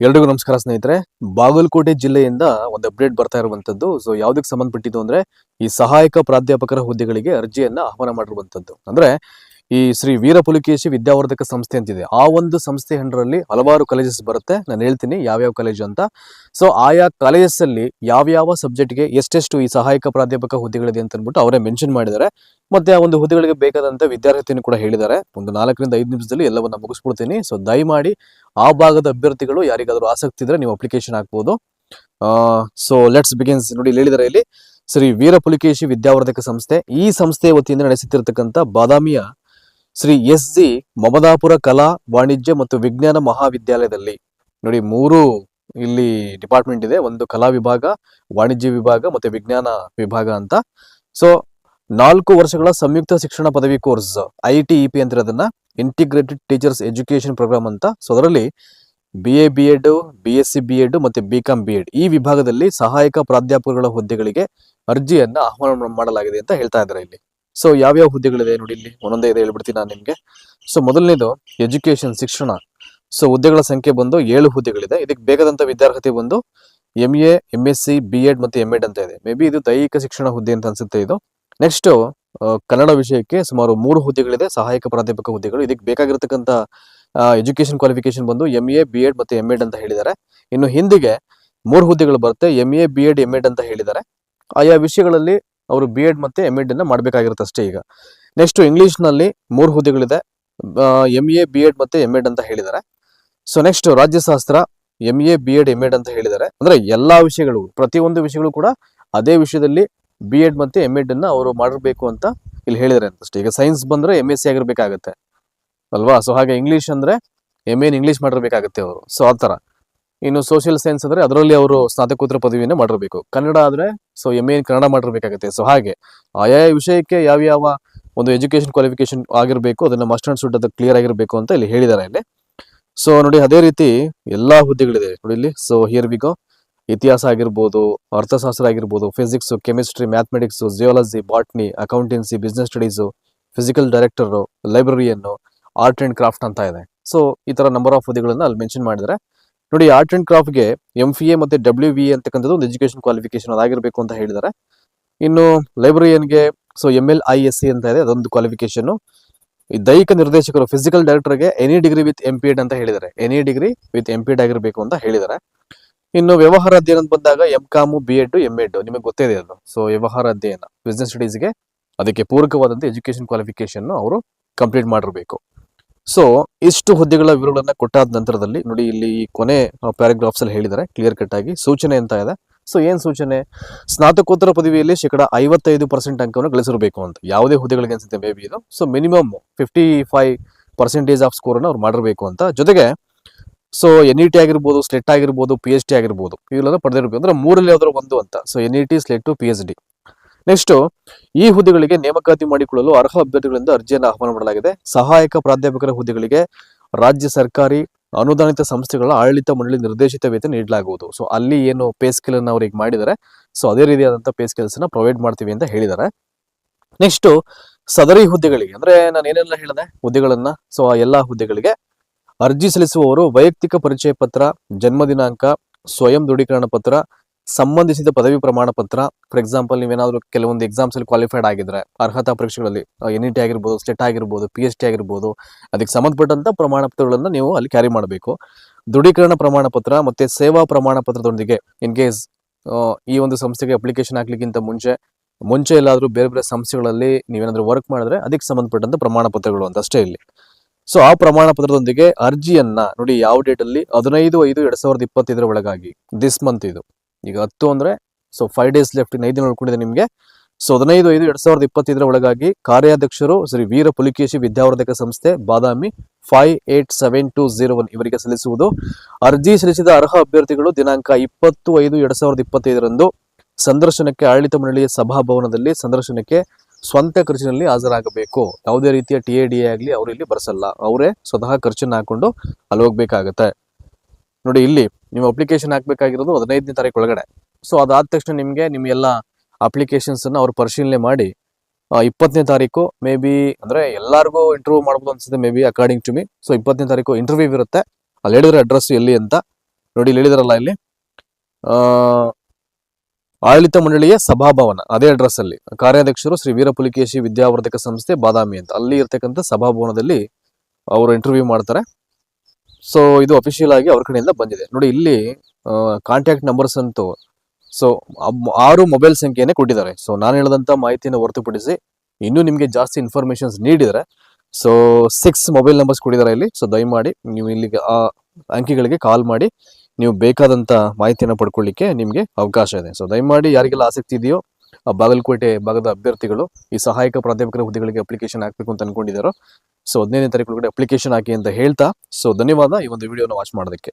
ಎಲ್ರಿಗೂ ನಮಸ್ಕಾರ ಸ್ನೇಹಿತರೆ. ಬಾಗಲಕೋಟೆ ಜಿಲ್ಲೆಯಿಂದ ಒಂದು ಅಪ್ಡೇಟ್ ಬರ್ತಾ ಇರುವಂತದ್ದು. ಸೊ ಯಾವ್ದಕ್ಕೆ ಸಂಬಂಧಪಟ್ಟಿದ್ದು ಅಂದ್ರೆ ಈ ಸಹಾಯಕ ಪ್ರಾಧ್ಯಾಪಕರ ಹುದ್ದೆಗಳಿಗೆ ಅರ್ಜಿಯನ್ನ ಆಹ್ವಾನ ಮಾಡಿರುವಂತದ್ದು. ಅಂದ್ರೆ ಈ ಶ್ರೀ ವೀರ ಪುಲಿಕೇಶಿ ವಿದ್ಯಾವರ್ಧಕ ಸಂಸ್ಥೆ ಅಂತಿದೆ. ಆ ಒಂದು ಸಂಸ್ಥೆ ಹೆಂಡರಲ್ಲಿ ಹಲವಾರು ಕಾಲೇಜಸ್ ಬರುತ್ತೆ. ನಾನು ಹೇಳ್ತೀನಿ ಯಾವ್ಯಾವ ಕಾಲೇಜು ಅಂತ. ಸೊ ಆಯಾ ಕಾಲೇಜಸ್ ಅಲ್ಲಿ ಯಾವ್ಯಾವ ಸಬ್ಜೆಕ್ಟ್ಗೆ ಎಷ್ಟೆಷ್ಟು ಈ ಸಹಾಯಕ ಪ್ರಾಧ್ಯಾಪಕ ಹುದ್ದೆಗಳಿದೆ ಅಂತ ಅಂದ್ಬಿಟ್ಟು ಅವರೇ ಮೆನ್ಷನ್ ಮಾಡಿದ್ದಾರೆ. ಮತ್ತೆ ಆ ಒಂದು ಹುದ್ದೆಗಳಿಗೆ ಬೇಕಾದಂತ ವಿದ್ಯಾರ್ಥಿಯನ್ನು ಕೂಡ ಹೇಳಿದ್ದಾರೆ. ಒಂದು ನಾಲ್ಕರಿಂದ ಐದು ನಿಮಿಷದಲ್ಲಿ ಎಲ್ಲವನ್ನ ಮುಗಿಸ್ಬಿಡ್ತೀನಿ. ಸೊ ದಯಮಾಡಿ ಆ ಭಾಗದ ಅಭ್ಯರ್ಥಿಗಳು ಯಾರಿಗಾದರೂ ಆಸಕ್ತಿ ಇದ್ರೆ ನೀವು ಅಪ್ಲಿಕೇಶನ್ ಹಾಕ್ಬೋದು. ಸೊ ಲೆಟ್ಸ್ ಬಿಗಿನ್ಸ್ ನೋಡಿ, ಇಲ್ಲಿ ಇಲ್ಲಿ ಶ್ರೀ ವೀರ ಪುಲಿಕೇಶಿ ವಿದ್ಯಾವರ್ಧಕ ಸಂಸ್ಥೆ. ಈ ಸಂಸ್ಥೆ ವತಿಯಿಂದ ನಡೆಸುತ್ತಿರತಕ್ಕಂಥ ಬಾದಾಮಿಯ ಶ್ರೀ ಎಸ್ ಜಿ ಮಮದಾಪುರ ಕಲಾ, ವಾಣಿಜ್ಯ ಮತ್ತು ವಿಜ್ಞಾನ ಮಹಾವಿದ್ಯಾಲಯದಲ್ಲಿ. ನೋಡಿ, ಮೂರು ಇಲ್ಲಿ ಡಿಪಾರ್ಟ್ಮೆಂಟ್ ಇದೆ. ಒಂದು ಕಲಾ ವಿಭಾಗ, ವಾಣಿಜ್ಯ ವಿಭಾಗ ಮತ್ತು ವಿಜ್ಞಾನ ವಿಭಾಗ ಅಂತ. ಸೊ, ನಾಲ್ಕು ವರ್ಷಗಳ ಸಂಯುಕ್ತ ಶಿಕ್ಷಣ ಪದವಿ course, I T, E P ಅಂತ ಅದನ್ನ ಇಂಟಿಗ್ರೇಟೆಡ್ ಟೀಚರ್ಸ್ ಎಜುಕೇಶನ್ ಪ್ರೋಗ್ರಾಮ್ ಅಂತ. ಸೊ, ಅದರಲ್ಲಿ B A B Ed B S C B Ed ಮತ್ತೆ ಬಿ ಕಾಮ್ ಬಿ ಎಡ್ ಈ ವಿಭಾಗದಲ್ಲಿ ಸಹಾಯಕ ಪ್ರಾಧ್ಯಾಪಕರುಗಳ ಹುದ್ದೆಗಳಿಗೆ ಅರ್ಜಿಯನ್ನ ಆಹ್ವಾನ ಮಾಡಲಾಗಿದೆ ಅಂತ ಹೇಳ್ತಾ ಇದ್ದಾರೆ ಇಲ್ಲಿ. ಸೊ ಯಾವ್ಯಾವ ಹುದ್ದೆಗಳಿದೆ ನೋಡಿ ಇಲ್ಲಿ? ಒಂದೊಂದೇ ಇದೆ ಹೇಳ್ಬಿಡ್ತೀನಿ ನಾನು ನಿಮಗೆ. ಸೊ ಮೊದಲನೇದು ಎಜುಕೇಶನ್ ಶಿಕ್ಷಣ. ಸೊ ಹುದ್ದೆಗಳ ಸಂಖ್ಯೆ ಬಂದು ಏಳು ಹುದ್ದೆಗಳಿದೆ. ಇದಕ್ಕೆ ಬೇಕಾದಂಥ ವಿದ್ಯಾರ್ಹತೆ ಬಂದು M A M S C B Ed ಮತ್ತೆ ಎಂ ಎಡ್ ಅಂತ ಇದೆ. ಮೇ ಬಿ ಇದು ದೈಹಿಕ ಶಿಕ್ಷಣ ಹುದ್ದೆ ಅಂತ ಅನ್ಸುತ್ತೆ ಇದು. ನೆಕ್ಸ್ಟ್ ಕನ್ನಡ ವಿಷಯಕ್ಕೆ ಸುಮಾರು ಮೂರು ಹುದ್ದೆಗಳಿದೆ. ಸಹಾಯಕ ಪ್ರಾಧ್ಯಾಪಕ ಹುದ್ದೆಗಳು. ಇದಕ್ಕೆ ಬೇಕಾಗಿರ್ತಕ್ಕಂಥ ಎಜುಕೇಶನ್ ಕ್ವಾಲಿಫಿಕೇಶನ್ ಬಂದು ಎಂ ಎ ಬಿ ಎಡ್ ಮತ್ತೆ ಎಂ ಎಡ್ ಅಂತ ಹೇಳಿದ್ದಾರೆ. ಇನ್ನು ಹಿಂದಿಗೆ ಮೂರು ಹುದ್ದೆಗಳು ಬರುತ್ತೆ. M A B Ed M Ed ಅಂತ ಹೇಳಿದ್ದಾರೆ. ಆಯಾ ವಿಷಯಗಳಲ್ಲಿ ಅವರು ಬಿ ಎಡ್ ಮತ್ತೆ ಎಂ ಎಡ್ ಅನ್ನು ಮಾಡಬೇಕಾಗಿರುತ್ತೆ ಅಷ್ಟೇ ಈಗ. ನೆಕ್ಸ್ಟ್ ಇಂಗ್ಲಿಷ್ನಲ್ಲಿ ಮೂರು ಹುದ್ದೆಗಳಿದೆ ಎಂ ಎ ಬಿ ಎಡ್ ಮತ್ತೆ ಎಂ ಎಡ್ ಅಂತ ಹೇಳಿದ್ದಾರೆ. So next ರಾಜ್ಯಶಾಸ್ತ್ರ M A B Ed M Ed ಅಂತ ಹೇಳಿದ್ದಾರೆ. ಅಂದ್ರೆ ಎಲ್ಲಾ ವಿಷಯಗಳು, ಪ್ರತಿಯೊಂದು ವಿಷಯಗಳು ಕೂಡ ಅದೇ ವಿಷಯದಲ್ಲಿ ಬಿ ಎಡ್ ಮತ್ತೆ ಎಂ ಎಡ್ ಅನ್ನ ಅವರು ಮಾಡಿರ್ಬೇಕು ಅಂತ ಇಲ್ಲಿ ಹೇಳಿದ್ದಾರೆ ಅಂತಷ್ಟೇ ಈಗ ಸೈನ್ಸ್ ಬಂದ್ರೆ ಎಂ ಎಸ್ ಸಿ ಆಗಿರ್ಬೇಕಾಗತ್ತೆ. ಅಲ್ವಾ? ಸೊ ಹಾಗೆ ಇಂಗ್ಲಿಷ್ ಅಂದ್ರೆ ಎಂ ಎನ್ ಇಂಗ್ಲಿಷ್ ಮಾಡಿರ್ಬೇಕಾಗತ್ತೆ ಅವರು. ಸೊ ಆ ತರ ಇನ್ನು ಸೋಷಿಯಲ್ ಸೈನ್ಸ್ ಅಂದ್ರೆ ಅದರಲ್ಲಿ ಅವರು ಸ್ನಾತಕೋತ್ತರ ಪದವಿಯನ್ನ ಮಾಡಿರ್ಬೇಕು. ಕನ್ನಡ ಆದ್ರೆ ಸೊ ಎಂ ಎನ್ ಕನ್ನಡ ಮಾಡಿರ್ಬೇಕಾಗತ್ತೆ. ಸೊ ಹಾಗೆ ಆಯಾ ವಿಷಯಕ್ಕೆ ಯಾವ ಯಾವ ಒಂದು ಎಜುಕೇಶನ್ ಕ್ವಾಲಿಫಿಕೇಶನ್ ಆಗಿರ್ಬೇಕು ಅದನ್ನ ಮಸ್ಟ್ ಅಂಡ್ ಶುಡ್ ಅದು ಕ್ಲಿಯರ್ ಆಗಿರ್ಬೇಕು ಅಂತ ಇಲ್ಲಿ ಹೇಳಿದ್ದಾರೆ ಇಲ್ಲಿ. ಸೊ ನೋಡಿ, ಅದೇ ರೀತಿ ಎಲ್ಲಾ ಹುದ್ದೆಗಳಿದೆ. ನೋಡಿ ಇಲ್ಲಿ ಸೊ ಹಿಯರ್ ಬಿಗೋ ಇತಿಹಾಸ ಆಗಿರ್ಬೋದು, ಅರ್ಥಶಾಸ್ತ್ರ ಆಗಿರ್ಬೋದು physics chemistry mathematics geology botany accountancy business studies physical director librarian art and craft ಅಂತ ಇದೆ. ಸೊ ಈ ತರ ನಂಬರ್ ಆಫ್ ಹುದ್ದೆಗಳನ್ನ ಅಲ್ಲಿ ಮೆನ್ಷನ್ ಮಾಡಿದ್ದಾರೆ. ನೋಡಿ ಆರ್ಟ್ ಅಂಡ್ ಕ್ರಾಫ್ಟ್ಗೆ ಎಂ ಸಿ ಎ ಮತ್ತೆ ಡಬ್ಲ್ಯೂ ವಿ ಅಂತಕ್ಕಂಥದ್ದು ಒಂದು ಎಜುಕೇಶನ್ ಕ್ವಾಲಿಫಿಕೇಶನ್ ಅದಾಗಿರಬೇಕು ಅಂತ ಹೇಳಿದ್ದಾರೆ. ಇನ್ನು ಲೈಬ್ರರಿಯನ್ಗೆ so M L I S C ಅಂತ ಇದೆ, ಅದೊಂದು ಕ್ವಾಲಿಫಿಕೇಶನ್ ದೈಹಿಕ ನಿರ್ದೇಶಕರು ಫಿಸಿಕಲ್ ಡೈರೆಕ್ಟರ್ಗೆ ಎನಿ ಡಿಗ್ರಿ ವಿತ್ ಎಂ ಅಂತ ಹೇಳಿದ್ದಾರೆ. Any degree with M P ಆಗಿರ್ಬೇಕು ಅಂತ ಹೇಳಿದ್ದಾರೆ. ಇನ್ನು ವ್ಯವಹಾರ ಅಧ್ಯಯನ ಬಂದಾಗ M com B Ed M Ed ನಿಮಗೆ ಗೊತ್ತೇ ಇದೆ ಅದು. ಸೊ ವ್ಯವಹಾರ ಅಧ್ಯಯನ ಬಿಸ್ನೆಸ್ ಸ್ಟಡೀಸ್ಗೆ ಅದಕ್ಕೆ ಪೂರಕವಾದಂತ ಎಜುಕೇಶನ್ ಕ್ವಾಲಿಫಿಕೇಶನ್ ಅವರು ಕಂಪ್ಲೀಟ್ ಮಾಡಿರಬೇಕು. ಸೊ ಇಷ್ಟು ಹುದ್ದೆಗಳ ವಿವರಗಳನ್ನ ಕೊಟ್ಟಾದ ನಂತರದಲ್ಲಿ ನೋಡಿ ಇಲ್ಲಿ ಈ ಕೊನೆ ಪ್ಯಾರಾಗ್ರಾಫ್ಸ್ ಅಲ್ಲಿ ಹೇಳಿದ್ದಾರೆ ಕ್ಲಿಯರ್ ಕಟ್ ಆಗಿ ಸೂಚನೆ ಅಂತ ಇದೆ. ಸೊ ಏನ್ ಸೂಚನೆ? ಸ್ನಾತಕೋತ್ತರ ಪದವಿಯಲ್ಲಿ ಶೇಕಡ ಐವತ್ತೈದು ಪರ್ಸೆಂಟ್ ಅಂಕವನ್ನು ಗಳಿಸಿರಬೇಕು ಅಂತ. ಯಾವುದೇ ಹುದ್ದೆಗಳಿಗೆ ಅನ್ಸುತ್ತೆ ಮೇ ಬಿ ಇದು. So minimum fifty five percentage of score ಅನ್ನು ಅವ್ರು ಮಾಡಿರಬೇಕು ಅಂತ. ಜೊತೆಗೆ ಸೊ ಎನ್ ಇ ಟಿ ಆಗಿರ್ಬೋದು ಸ್ಲೆಟ್ ಆಗಿರ್ಬೋದು ಪಿ ಎಚ್ ಡಿ ಆಗಿರ್ಬೋದು ಇವೆಲ್ಲ ಪಡೆದಿರಬೇಕು. ಅಂದ್ರೆ ಮೂರಲ್ಲಿ ಯಾವ್ದಾದ್ರು ಒಂದು ಅಂತ. So N E T SLET P H D next ಈ ಹುದ್ದೆಗಳಿಗೆ ನೇಮಕಾತಿ ಮಾಡಿಕೊಳ್ಳಲು ಅರ್ಹ ಅಭ್ಯರ್ಥಿಗಳಿಂದ ಅರ್ಜಿಯನ್ನು ಆಹ್ವಾನ ಮಾಡಲಾಗಿದೆ. ಸಹಾಯಕ ಪ್ರಾಧ್ಯಾಪಕರ ಹುದ್ದೆಗಳಿಗೆ ರಾಜ್ಯ ಸರ್ಕಾರಿ ಅನುದಾನಿತ ಸಂಸ್ಥೆಗಳ ಆಡಳಿತ ಮಂಡಳಿ ನಿರ್ದೇಶಿತ ವೇತನ ನೀಡಲಾಗುವುದು. ಸೊ ಅಲ್ಲಿ ಏನು ಪೇ ಸ್ಕಿಲ್ ಅನ್ನು ಅವ್ರಿಗೆ ಮಾಡಿದರೆ ಸೊ ಅದೇ ರೀತಿಯಾದಂತಹ ಪೇ ಸ್ಕೇಲ್ಸ್ನ ಪ್ರೊವೈಡ್ ಮಾಡ್ತೀವಿ ಅಂತ ಹೇಳಿದ್ದಾರೆ. ನೆಕ್ಸ್ಟ್ ಸದರಿ ಹುದ್ದೆಗಳಿಗೆ, ಅಂದ್ರೆ ನಾನು ಏನೆಲ್ಲ ಹೇಳಿದೆ? ಹುದ್ದೆಗಳನ್ನ ಸೊ ಆ ಎಲ್ಲಾ ಹುದ್ದೆಗಳಿಗೆ ಅರ್ಜಿ ಸಲ್ಲಿಸುವವರು ವೈಯಕ್ತಿಕ ಪರಿಚಯ ಪತ್ರ, ಜನ್ಮ ದಿನಾಂಕ, ಸ್ವಯಂ ದೃಢೀಕರಣ ಪತ್ರ ಸಂಬಂಧಿಸಿದ ಪದವಿ ಪ್ರಮಾಣ ಪತ್ರ ಫಾರ್ ಎಕ್ಸಾಂಪಲ್ ನೀವೇನಾದ್ರೂ ಕೆಲವೊಂದು ಎಕ್ಸಾಮ್ಸ್ ಅಲ್ಲಿ ಕ್ವಾಲಿಫೈಡ್ ಆಗಿದ್ರೆ, ಅರ್ಹತಾ ಪರೀಕ್ಷೆಗಳಲ್ಲಿ ಎನ್ ಇ ಟಿ ಆಗಿರ್ಬೋದು ಸ್ಟೆಟ್ ಆಗಿರ್ಬೋದು ಪಿ ಎಚ್ ಟಿ ಆಗಿರ್ಬೋದು, ಅದಕ್ಕೆ ಸಂಬಂಧಪಟ್ಟಂತ ಪ್ರಮಾಣ ಪತ್ರಗಳನ್ನ ನೀವು ಅಲ್ಲಿ ಕ್ಯಾರಿ ಮಾಡಬೇಕು. ದೃಢೀಕರಣ ಪ್ರಮಾಣ ಪತ್ರ ಮತ್ತೆ ಸೇವಾ ಪ್ರಮಾಣ ಪತ್ರದೊಂದಿಗೆ ಇನ್ ಕೇಸ್ ಈ ಒಂದು ಸಂಸ್ಥೆಗೆ ಅಪ್ಲಿಕೇಶನ್ ಹಾಕ್ಲಿಕ್ಕಿಂತ ಮುಂಚೆ ಮುಂಚೆ ಎಲ್ಲಾದ್ರೂ ಬೇರೆ ಬೇರೆ ಸಂಸ್ಥೆಗಳಲ್ಲಿ ನೀವೇನಾದ್ರೂ ವರ್ಕ್ ಮಾಡಿದ್ರೆ, ಅದಕ್ಕೆ ಸಂಬಂಧಪಟ್ಟಂತ ಪ್ರಮಾಣ ಪತ್ರಗಳು ಅಂತ ಅಷ್ಟೇ ಇಲ್ಲಿ. ಸೊ ಆ ಪ್ರಮಾಣ ಪತ್ರದೊಂದಿಗೆ ಅರ್ಜಿಯನ್ನ ನೋಡಿ ಯಾವ ಡೇಟ್ ಅಲ್ಲಿ, ಹದಿನೈದು ಐದು ಎರಡ್ ಸಾವಿರದ ಇಪ್ಪತ್ತೈದರ ಒಳಗಾಗಿ ದಿಸ್ ಮಂತ್ ಇದು. ಈಗ ಹತ್ತು ಅಂದ್ರೆ ಸೊ ಫೈವ್ ಡೇಸ್ ಲೆಫ್ಟ್ ಇನ್ನು ಐದು ದಿನ ಉಳ್ಕೊಂಡಿದೆ ನಿಮಗೆ. ಸೊ ಹದಿನೈದು, ಐದು, ಎರಡು ಸಾವಿರದ ಇಪ್ಪತ್ತೈದರ ಒಳಗಾಗಿ ಕಾರ್ಯಾಧ್ಯಕ್ಷರು Shri Veera Pulikeshi Vidyavardhaka Samsthe Badami five eight seven two zero one ಇವರಿಗೆ ಸಲ್ಲಿಸುವುದು. ಅರ್ಜಿ ಸಲ್ಲಿಸಿದ ಅರ್ಹ ಅಭ್ಯರ್ಥಿಗಳು ದಿನಾಂಕ ಇಪ್ಪತ್ತು, ಐದು, ಎರಡು ಸಾವಿರದ ಇಪ್ಪತ್ತೈದರಂದು ಸಂದರ್ಶನಕ್ಕೆ ಆಡಳಿತ ಮಂಡಳಿಯ ಸಭಾಭವನದಲ್ಲಿ ಸಂದರ್ಶನಕ್ಕೆ ಸ್ವಂತ ಖರ್ಚಿನಲ್ಲಿ ಹಾಜರಾಗಬೇಕು. ಯಾವುದೇ ರೀತಿಯ ಟಿ ಡಿ ಎ ಆಗಲಿ ಅವರು ಇಲ್ಲಿ ಬರ್ಸಲ್ಲ. ಅವರೇ ಸ್ವತಃ ಖರ್ಚನ್ನು ಹಾಕೊಂಡು ಅಲ್ಲಿ ಹೋಗ್ಬೇಕಾಗತ್ತೆ. ನೋಡಿ, ಇಲ್ಲಿ ನೀವು ಅಪ್ಲಿಕೇಶನ್ ಹಾಕ್ಬೇಕಾಗಿರೋದು ಹದಿನೈದನೇ ತಾರೀಕು ಒಳಗಡೆ. ಸೊ ಅದಾದ ತಕ್ಷಣ ನಿಮಗೆ ನಿಮ್ಮ ಎಲ್ಲ ಅಪ್ಲಿಕೇಶನ್ಸ್ ಅನ್ನ ಅವ್ರು ಪರಿಶೀಲನೆ ಮಾಡಿ ಇಪ್ಪತ್ತನೇ ತಾರೀಕು ಮೇ ಬಿ ಅಂದ್ರೆ ಎಲ್ಲರಿಗೂ ಇಂಟರ್ವ್ಯೂ ಮಾಡ್ಬೋದು ಅನ್ಸುತ್ತೆ maybe according to me so ಇಪ್ಪತ್ತನೇ ತಾರೀಕು ಇಂಟರ್ವ್ಯೂ ಇರುತ್ತೆ. ಅಲ್ಲಿ ಹೇಳಿದ್ರೆ ಅಡ್ರೆಸ್ ಎಲ್ಲಿ ಅಂತ. ನೋಡಿ, ಇಲ್ಲಿ ಹೇಳಿದಾರಲ್ಲ ಇಲ್ಲಿ ಆಡಳಿತ ಮಂಡಳಿಯ ಸಭಾಭವನ, ಅದೇ ಅಡ್ರೆಸ್ ಅಲ್ಲಿ. ಕಾರ್ಯಾಧ್ಯಕ್ಷರು ಶ್ರೀ ವೀರಪುಲಿಕೇಶಿ ವಿದ್ಯಾವರ್ಧಕ ಸಂಸ್ಥೆ ಬಾದಾಮಿ ಅಂತ. ಅಲ್ಲಿ ಇರ್ತಕ್ಕಂಥ ಸಭಾಭವನದಲ್ಲಿ ಅವರು ಇಂಟರ್ವ್ಯೂ ಮಾಡ್ತಾರೆ. ಸೊ ಇದು ಅಫಿಷಿಯಲ್ ಆಗಿ ಅವ್ರ ಕಡೆಯಿಂದ ಬಂದಿದೆ. ನೋಡಿ, ಇಲ್ಲಿ ಕಾಂಟ್ಯಾಕ್ಟ್ ನಂಬರ್ಸ್ ಅಂತೂ ಸೊ ಆರು ಮೊಬೈಲ್ ಸಂಖ್ಯೆನೇ ಕೊಟ್ಟಿದ್ದಾರೆ. ಸೊ ನಾನು ಹೇಳಿದಂಥ ಮಾಹಿತಿಯನ್ನು ಹೊರತುಪಡಿಸಿ, ಇನ್ನೂ ನಿಮಗೆ ಜಾಸ್ತಿ ಇನ್ಫಾರ್ಮೇಷನ್ಸ್ ನೀಡಿದರೆ ಸೊ ಸಿಕ್ಸ್ ಮೊಬೈಲ್ ನಂಬರ್ಸ್ ಕೊಟ್ಟಿದ್ದಾರೆ ಇಲ್ಲಿ. ಸೊ ದಯಮಾಡಿ ನೀವು ಇಲ್ಲಿಗೆ, ಆ, ಅಂಕಿಗಳಿಗೆ ಕಾಲ್ ಮಾಡಿ, ನೀವು ಬೇಕಾದಂಥ ಮಾಹಿತಿಯನ್ನು ಪಡ್ಕೊಳ್ಳಿಕ್ಕೆ ನಿಮಗೆ ಅವಕಾಶ ಇದೆ. ಸೊ ದಯಮಾಡಿ ಯಾರಿಗೆಲ್ಲ ಆಸಕ್ತಿ ಇದೆಯೋ ಬಾಗಲಕೋಟೆ ಭಾಗದ ಅಭ್ಯರ್ಥಿಗಳು, ಈ ಸಹಾಯಕ ಪ್ರಾಧ್ಯಾಪಕರ ಹುದ್ದೆಗಳಿಗೆ ಅಪ್ಲಿಕೇಶನ್ ಹಾಕಬೇಕು ಅಂತ ಅನ್ಕೊಂಡಿದ್ದಾರೋ ಸೊ ಹದಿನೈದನೇ ತಾರೀಕು ಒಳಗಡೆ ಅಪ್ಲಿಕೇಶನ್ ಹಾಕಿ ಅಂತ ಹೇಳ್ತಾ. ಸೊ ಧನ್ಯವಾದ ಈ ಒಂದು ವಿಡಿಯೋನ ವಾಚ್ ಮಾಡೋದಕ್ಕೆ.